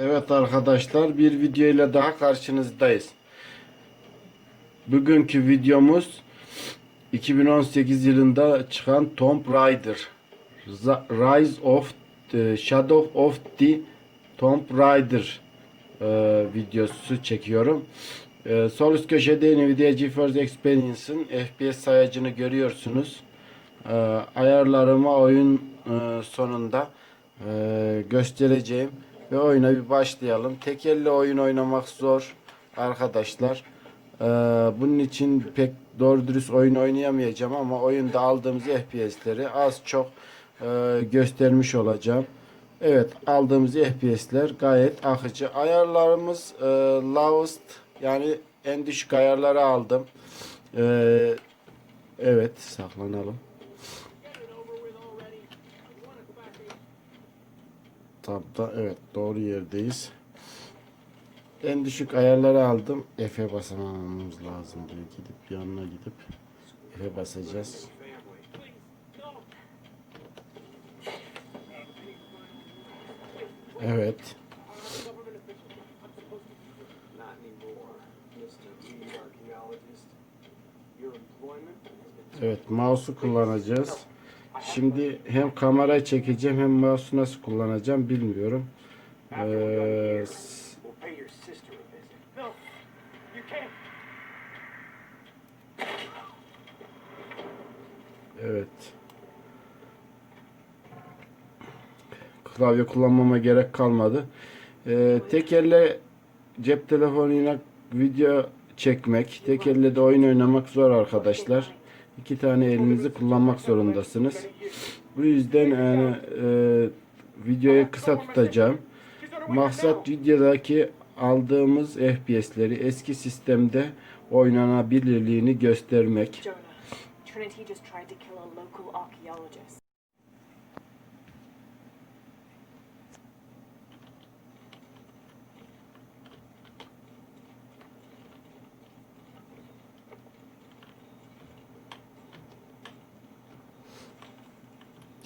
Evet arkadaşlar bir video ile daha karşınızdayız. Bugünkü videomuz 2018 yılında çıkan Tomb Raider Rise of the Shadow of the Tomb Raider e, videosu çekiyorum. E, sol üst köşede Nvidia GeForce Experience'ın FPS sayacını görüyorsunuz. E, ayarlarımı oyun e, sonunda e, göstereceğim ve oyuna bir başlayalım. Tek elle oyun oynamak zor arkadaşlar. E, bunun için pek doğru dürüst oyun oynayamayacağım ama oyunda aldığımız FPS'leri az çok e, göstermiş olacağım. Evet aldığımız FPS'ler gayet akıcı. Ayarlarımız e, lowest yani en düşük ayarları aldım. E, evet saklanalım. Tabda evet doğru yerdeyiz. En düşük ayarları aldım. F'e basamamız lazım diye gidip yanına gidip F'e basacağız. Evet. Evet mouse'u kullanacağız. Şimdi hem kamerayı çekeceğim hem mouse'u nasıl kullanacağım bilmiyorum. Ee, evet. Klavye kullanmama gerek kalmadı. Ee, tek elle cep telefonuyla video çekmek, tek elle de oyun oynamak zor arkadaşlar. İki tane elinizi kullanmak zorundasınız. Bu yüzden yani, e, videoyu kısa tutacağım. Maksat videodaki aldığımız FPS'leri eski sistemde oynanabilirliğini göstermek.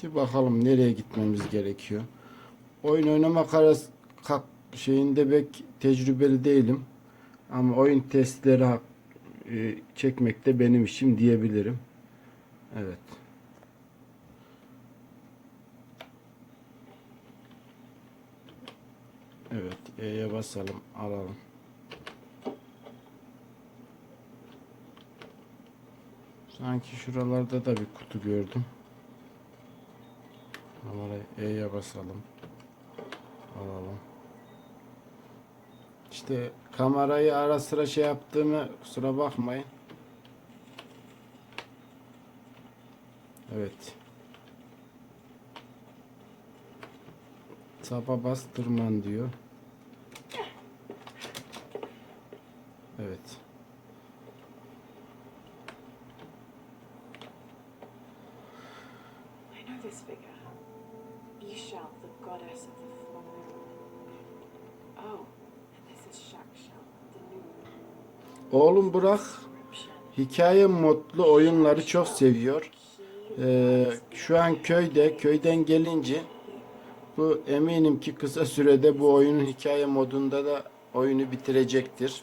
Ki bakalım nereye gitmemiz gerekiyor. Oyun oynamak arası şeyinde pek tecrübeli değilim. Ama oyun testleri e, çekmek de benim işim diyebilirim. Evet. Evet, E'ye basalım, alalım. Sanki şuralarda da bir kutu gördüm. Kamerayı E'ye basalım. Alalım. İşte kamerayı ara sıra şey yaptığımı kusura bakmayın. Evet. Taba bas tırman diyor. Evet. I know this figure. Goddess of the flood. Oh, and this is Shakshal, the new Oğlum Burak hikaye modlu oyunları çok seviyor. Ee, şu an köyde, köyden gelince bu eminim ki kısa sürede bu oyunun hikaye modunda da oyunu bitirecektir.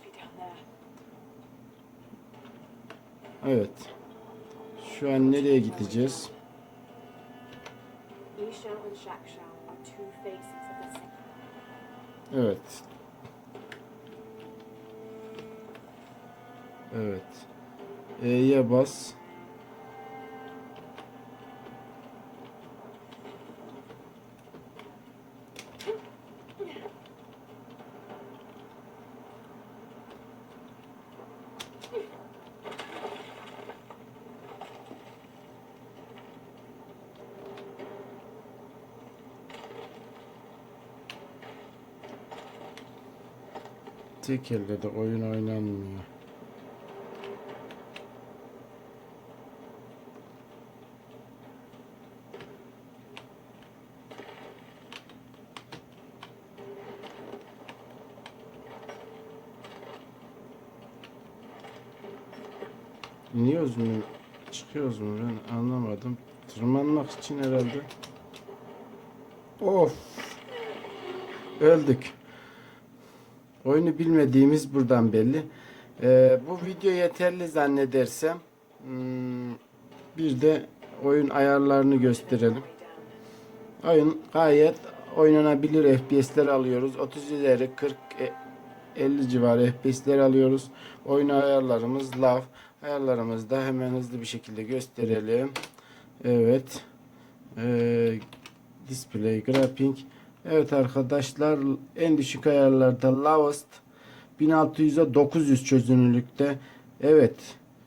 Evet. Şu an nereye gideceğiz? Ishal and Shakshal Evet. Evet. E'ye bas. Tek elde de oyun oynanmıyor. İniyoruz mu? Çıkıyoruz mu? Ben anlamadım. Tırmanmak için herhalde. Of. Öldük. Oyunu bilmediğimiz buradan belli. Ee, bu video yeterli zannedersem. Hmm, bir de oyun ayarlarını gösterelim. Oyun gayet oynanabilir FPS'ler alıyoruz. 30 ileri 40 e, 50 civarı FPS'ler alıyoruz. Oyun ayarlarımız lav. Ayarlarımızı da hemen hızlı bir şekilde gösterelim. Evet. Ee, display graphing. Evet arkadaşlar en düşük ayarlarda lowest 1600'e 900 çözünürlükte. Evet.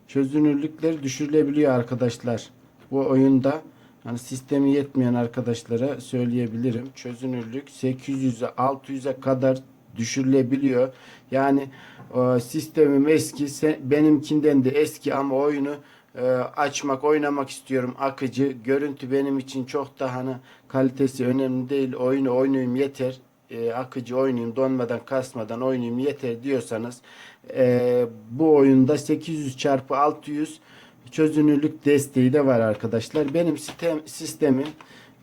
Çözünürlükleri düşürülebiliyor arkadaşlar. Bu oyunda hani sistemi yetmeyen arkadaşlara söyleyebilirim. Çözünürlük 800'e 600'e kadar düşürülebiliyor. Yani e, sistemim eski, benimkinden de eski ama oyunu e, açmak, oynamak istiyorum. Akıcı, görüntü benim için çok da hani kalitesi önemli değil. Oyunu oynayayım yeter. E, akıcı oynayayım, donmadan, kasmadan oynayayım yeter diyorsanız e, bu oyunda 800 çarpı 600 çözünürlük desteği de var arkadaşlar. Benim sistem sistemim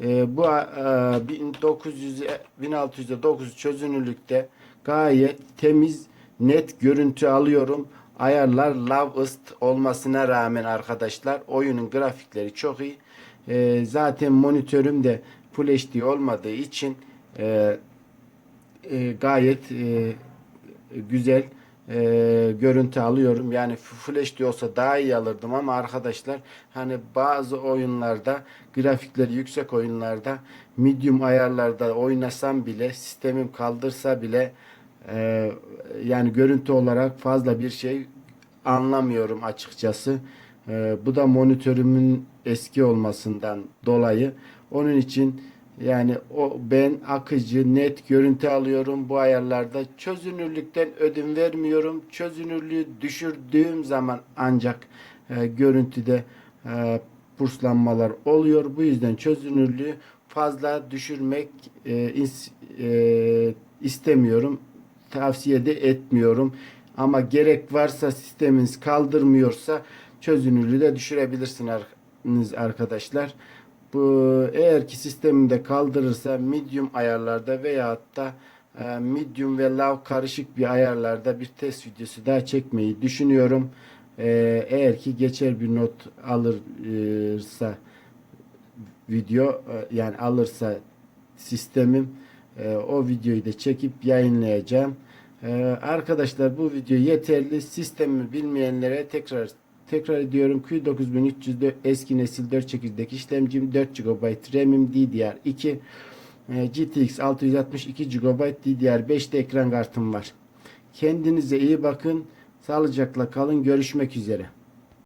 e, bu e, 1900 1600'e 900 çözünürlükte gayet temiz net görüntü alıyorum. Ayarlar lowest olmasına rağmen arkadaşlar oyunun grafikleri çok iyi. E, zaten monitörüm de Full HD olmadığı için e, e, gayet e, güzel e, görüntü alıyorum. Yani Full HD olsa daha iyi alırdım ama arkadaşlar hani bazı oyunlarda grafikleri yüksek oyunlarda medium ayarlarda oynasam bile sistemim kaldırsa bile e, yani görüntü olarak fazla bir şey anlamıyorum açıkçası. E, bu da monitörümün eski olmasından dolayı. Onun için yani o ben akıcı net görüntü alıyorum bu ayarlarda. Çözünürlükten ödün vermiyorum. Çözünürlüğü düşürdüğüm zaman ancak e, görüntüde e, purslanmalar oluyor. Bu yüzden çözünürlüğü fazla düşürmek e, ins- e, istemiyorum. Tavsiye de etmiyorum. Ama gerek varsa sisteminiz kaldırmıyorsa çözünürlüğü de düşürebilirsiniz arkadaşlar. Bu eğer ki sisteminde kaldırırsa medium ayarlarda veyahut da e, medium ve low karışık bir ayarlarda bir test videosu daha çekmeyi düşünüyorum. E, eğer ki geçer bir not alırsa video e, yani alırsa sistemim e, o videoyu da çekip yayınlayacağım. E, arkadaşlar bu video yeterli. Sistemi bilmeyenlere tekrar tekrar ediyorum. Q9300 eski nesil 4 çekirdek işlemcim 4 GB RAM'im DDR2 e, GTX 662 GB DDR5'te ekran kartım var. Kendinize iyi bakın. Sağlıcakla kalın. Görüşmek üzere.